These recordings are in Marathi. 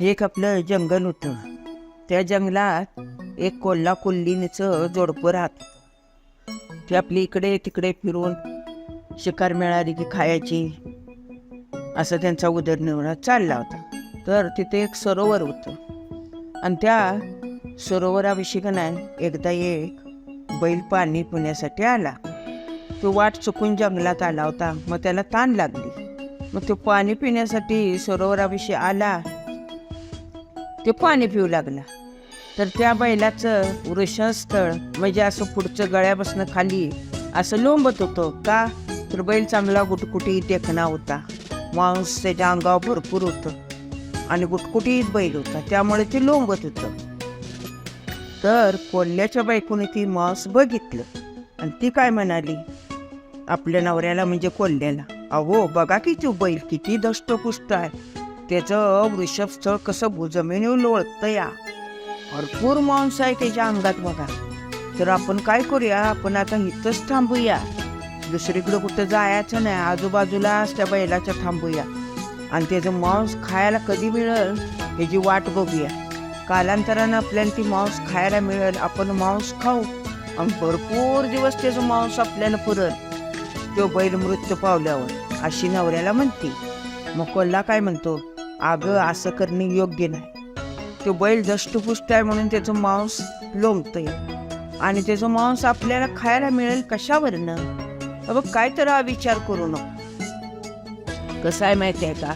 एक आपलं जंगल होतं. त्या जंगलात एक कोल्हा कोल्हीचं जोडपं राहत होतं. ते आपली इकडे तिकडे फिरून शिकार मिळाली की खायची असं त्यांचा उदरनिर्वाह चालला होता. तर तिथे एक सरोवर होतं. आणि त्या सरोवराविषयी का नाही एकदा एक बैल पाणी पिण्यासाठी आला. तो वाट चुकून जंगलात आला होता. मग त्याला ताण लागली. मग तो पाणी पिण्यासाठी सरोवराविषयी आला. ते पाणी पिऊ लागला. तर त्या बैलाचं वृषस्थळ म्हणजे असं पुढचं गळ्यापासून खाली असं लोंबत होतं का? तर बैल चांगला गुटकुटी देखणा होता. मांस त्याच्या अंगावर भरपूर होतं. आणि गुटकुटीत बैल होता. त्यामुळे ते लोंबत होतं. तर कोल्ह्याच्या बायकोने ती मांस बघितलं. आणि ती काय म्हणाली? आपल्या नवऱ्याला म्हणजे कोल्ह्याला. अहो बघा की तू बैल किती दष्टपुष्ट आहे. त्याचं वृषभस्थळ कसं जमिनीवर लोळतं या? भरपूर मांस आहे त्याच्या अंगात बघा. तर आपण काय करूया? आपण आता इथंच थांबूया. दुसरीकडे कुठं जायचं नाही. आजूबाजूलाच त्या बैलाच्या थांबूया. आणि त्याचं मांस खायला कधी मिळेल ह्याची वाट बघूया. कालांतरानं आपल्याला ती मांस खायला मिळेल. आपण मांस खाऊ. आणि भरपूर दिवस त्याचं मांस आपल्याला पुरल. तो बैल मृत्यू पावल्यावर. अशी नवऱ्याला म्हणते. मग कोल्हा काय म्हणतो? अगं असं करणे योग्य नाही. तो बैल दष्टपुष्ट आहे म्हणून त्याचं मांस लोंबतंय आणि त्याचं मांस आपल्याला खायला मिळेल कशावरनं? अबं काय तर हा विचार करू नको. कसं आहे माहिती आहे का?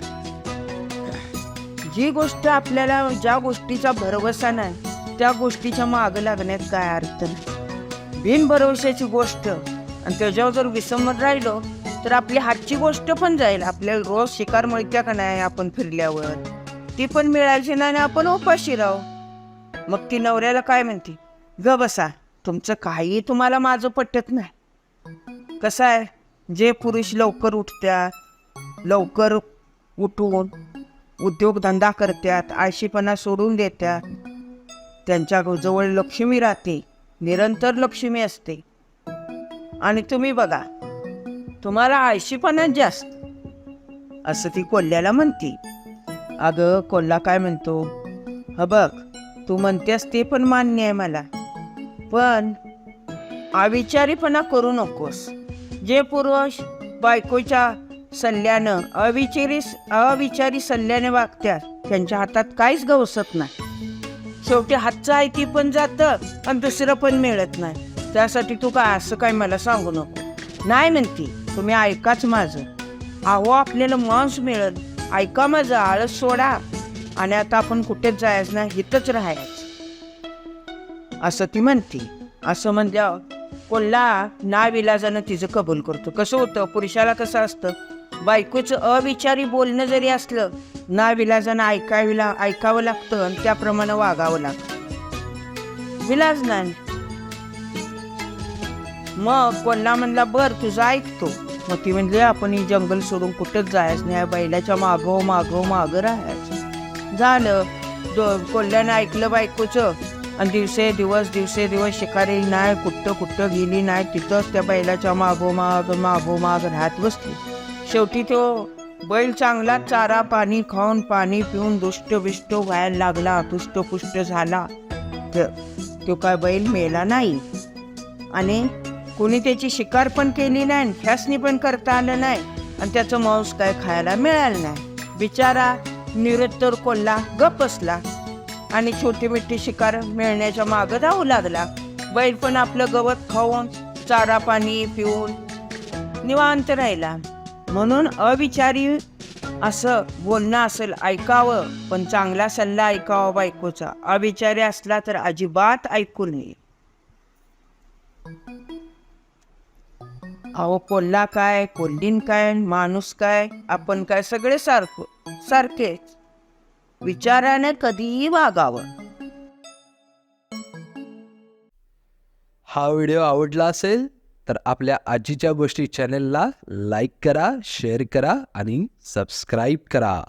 जी गोष्ट आपल्याला ज्या गोष्टीचा भरवसा नाही त्या गोष्टीच्या मागं लागण्यात काय अर्थ नाही. बिनभरवशाची गोष्ट. आणि त्याच्यावर जर विसंमत राहिलो तर आपली हातची गोष्ट पण जाईल. आपल्याला रोज शिकार मिळत्या का नाही आपण फिरल्यावर? ती पण मिळायची नाही आपण उपाशी राहू. मग ती नवऱ्याला काय म्हणते? ग बसा तुमचं काही तुम्हाला माझं पटत नाही. कसं आहे? जे पुरुष लवकर उठत्यात लवकर उठून उद्योगधंदा करतात आळशीपणा सोडून देतात त्यांच्या जवळ लक्ष्मी राहते निरंतर लक्ष्मी असते. आणि तुम्ही बघा तुम्हाला आळशीपणा जास्त. असं ती कोल्ह्याला म्हणते. अगं कोल्हा काय म्हणतो? ह बघ तू म्हणतेस ते पण मान्य आहे मला. पण अविचारीपणा करू नकोस. जे पुरुष बायकोच्या सल्ल्यानं अविचारी अविचारी सल्ल्याने वागत्यात त्यांच्या हातात काहीच गवसत नाही. शेवटी हातचं आहे ती पण जातं आणि दुसरं पण मिळत नाही. त्यासाठी तू काय असं काय मला सांगू नको. नाही म्हणती. तुम्ही ऐकाच माझं. अहो आपल्याला मांस मिळेल. ऐका माझं आळस सोडा. आणि आता आपण कुठेच जायचं नाही इथंच राहायचं. असं ती म्हणते. असं म्हणजे कोल्हा नाविलाजानं तिचं कबूल करतो. कसं होतं पुरुषाला कसं असतं बायकोचं अविचारी बोलणं जरी असलं नाविलाजानं ऐकाविला ऐकावं लागतं आणि त्याप्रमाणे वागावं लागतं. विलाज नाही मग कोल्हा म्हणला बर तुझं ऐकतो. मग ती म्हणली आपण ही जंगल सोडून कुठंच जायचं नाही. बैलाच्या मागो मागो मागं राहायचं. झालं. दो कोल्ह्यानं ऐकलं बायकोचं. आणि दिवसे दिवस दिवसे दिवस शिकारी नाही कुठं कुठं गेली नाही तिथंच त्या बैलाच्या मागो माग मागो माग राहत बसली. शेवटी तो बैल चांगला चारा पाणी खाऊन पाणी पिऊन दुष्ट बिष्ट व्हायला लागला पुष्ट झाला. तर तो काय बैल मेला नाही. आणि कोणी त्याची शिकार पण केली नाही आणि ह्यासनी पण करता आलं नाही. आणि त्याचं मांस काय खायला मिळालं नाही. बिचारा निरुत्तर कोल्हा गप असला आणि छोटी मिठी शिकार मिळण्याच्या मागं धावू लागला. बैल पण आपलं गवत खाऊन चारा पाणी पिऊन निवांत राहिला. म्हणून अविचारी असं बोलणं असेल ऐकावं पण चांगला सल्ला ऐकावा बायकोचा. अविचारी असला तर अजिबात ऐकू नये. अहो कोल्हा काय कोल्हीन काय माणूस काय आपण काय सगळे सारखं सारखेच. विचाराने कधीही वागावं. हा व्हिडिओ आवडला असेल तर आपल्या आजीच्या गोष्टी चॅनेलला लाईक करा शेअर करा आणि सबस्क्राईब करा.